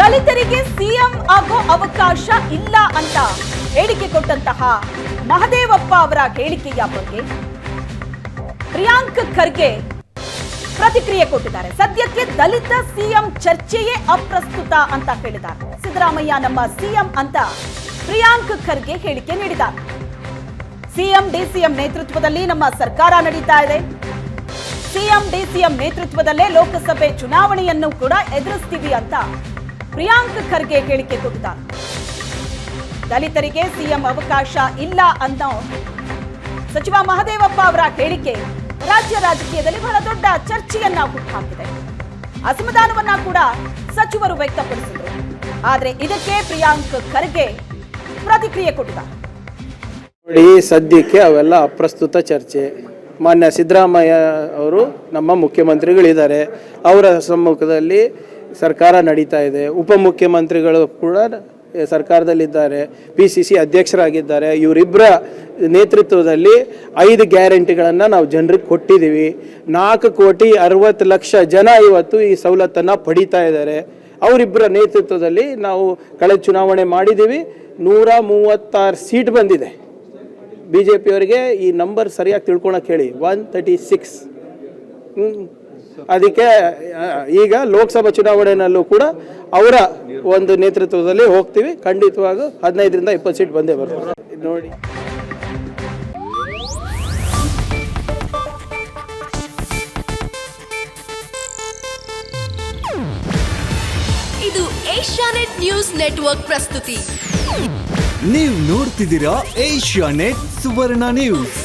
ದಲಿತರಿಗೆ ಸಿಎಂ ಆಗೋ ಅವಕಾಶ ಇಲ್ಲ ಅಂತ ಹೇಳಿಕೆ ಕೊಟ್ಟಂತಹ ಮಹದೇವಪ್ಪ ಅವರ ಹೇಳಿಕೆಯ ಬಗ್ಗೆ ಪ್ರಿಯಾಂಕ್ ಖರ್ಗೆ ಪ್ರತಿಕ್ರಿಯೆ ಕೊಟ್ಟಿದ್ದಾರೆ. ಸದ್ಯಕ್ಕೆ ದಲಿತ ಸಿಎಂ ಚರ್ಚೆಯೇ ಅಪ್ರಸ್ತುತ ಅಂತ ಹೇಳಿದ್ದಾರೆ. ಸಿದ್ದರಾಮಯ್ಯ ನಮ್ಮ ಸಿಎಂ ಅಂತ ಪ್ರಿಯಾಂಕ್ ಖರ್ಗೆ ಹೇಳಿಕೆ ನೀಡಿದ್ದಾರೆ. ಸಿಎಂ, ಡಿಸಿಎಂ ನೇತೃತ್ವದಲ್ಲಿ ನಮ್ಮ ಸರ್ಕಾರ ನಡೀತಾ ಇದೆ. ಸಿಎಂ, ಡಿಸಿಎಂ ನೇತೃತ್ವದಲ್ಲೇ ಲೋಕಸಭೆ ಚುನಾವಣೆಯನ್ನು ಕೂಡ ಎದುರಿಸ್ತೀವಿ ಅಂತ ಪ್ರಿಯಾಂಕ್ ಖರ್ಗೆ ಹೇಳಿಕೆ ಕೊಟ್ಟಿದ್ದಾರೆ ದಲಿತರಿಗೆ ಸಿಎಂ ಅವಕಾಶ ಇಲ್ಲ ಅನ್ನೋ ಸಚಿವ ಮಹದೇವಪ್ಪ ಅವರ ಹೇಳಿಕೆ ರಾಜ್ಯ ರಾಜಕೀಯದಲ್ಲಿ ಬಹಳ ದೊಡ್ಡ ಚರ್ಚೆಯನ್ನ ಹುಟ್ಟುಹಾಕಿದೆ. ಅಸಮಾಧಾನವನ್ನ ಕೂಡ ಸಚಿವರು ವ್ಯಕ್ತಪಡಿಸಿದರು. ಆದರೆ ಇದಕ್ಕೆ ಪ್ರಿಯಾಂಕ್ ಖರ್ಗೆ ಪ್ರತಿಕ್ರಿಯೆ ಕೊಟ್ಟಿದ್ದಾರೆ ನೋಡಿ, ಸದ್ಯಕ್ಕೆ ಅವೆಲ್ಲ ಅಪ್ರಸ್ತುತ ಚರ್ಚೆ. ಮಾನ್ಯ ಸಿದ್ದರಾಮಯ್ಯ ಅವರು ನಮ್ಮ ಮುಖ್ಯಮಂತ್ರಿಗಳಿದ್ದಾರೆ. ಅವರ ಸಮ್ಮುಖದಲ್ಲಿ ಸರ್ಕಾರ ನಡೀತಾ ಇದೆ. ಉಪಮುಖ್ಯಮಂತ್ರಿಗಳು ಕೂಡ ಸರ್ಕಾರದಲ್ಲಿದ್ದಾರೆ. ಪಿ ಸಿ ಸಿ ಅಧ್ಯಕ್ಷರಾಗಿದ್ದಾರೆ. ಇವರಿಬ್ಬರ ನೇತೃತ್ವದಲ್ಲಿ ಐದು ಗ್ಯಾರಂಟಿಗಳನ್ನು ನಾವು ಜನರಿಗೆ ಕೊಟ್ಟಿದ್ದೀವಿ. ನಾಲ್ಕು ಕೋಟಿ ಅರವತ್ತು ಲಕ್ಷ ಜನ ಇವತ್ತು ಈ ಸವಲತ್ತನ್ನು ಪಡೀತಾ ಇದ್ದಾರೆ. ಅವರಿಬ್ಬರ ನೇತೃತ್ವದಲ್ಲಿ ನಾವು ಕಳೆದ ಚುನಾವಣೆ ಮಾಡಿದ್ದೀವಿ. ನೂರ ಮೂವತ್ತಾರು ಸೀಟ್ ಬಂದಿದೆ. ಬಿ ಜೆ ಪಿಯವರಿಗೆ ಈ ನಂಬರ್ ಸರಿಯಾಗಿ ತಿಳ್ಕೊಳಕ್ಕೆ ಹೇಳಿ. ಒನ್ ತರ್ಟಿ ಸಿಕ್ಸ್ ಅದಕ್ಕೆ ಈಗ ಲೋಕಸಭಾ ಚುನಾವಣೆಯಲ್ಲೂ ಕೂಡ ಅವರ ಒಂದು ನೇತೃತ್ವದಲ್ಲಿ ಹೋಗ್ತೀವಿ. ಖಂಡಿತವಾಗೂ ಹದಿನೈದರಿಂದ ಇಪ್ಪತ್ತು ಸೀಟ್ ಬಂದೇ ಬರ್ತದೆ. ನೋಡಿ. ಇದು ಏಷ್ಯಾನೆಟ್ ನ್ಯೂಸ್ ನೆಟ್ವರ್ಕ್ ಪ್ರಸ್ತುತಿ. ನೀವು ನೋಡ್ತಿದ್ದೀರಾ ಏಷ್ಯಾ ನೆಟ್ ಸುವರ್ಣ ನ್ಯೂಸ್.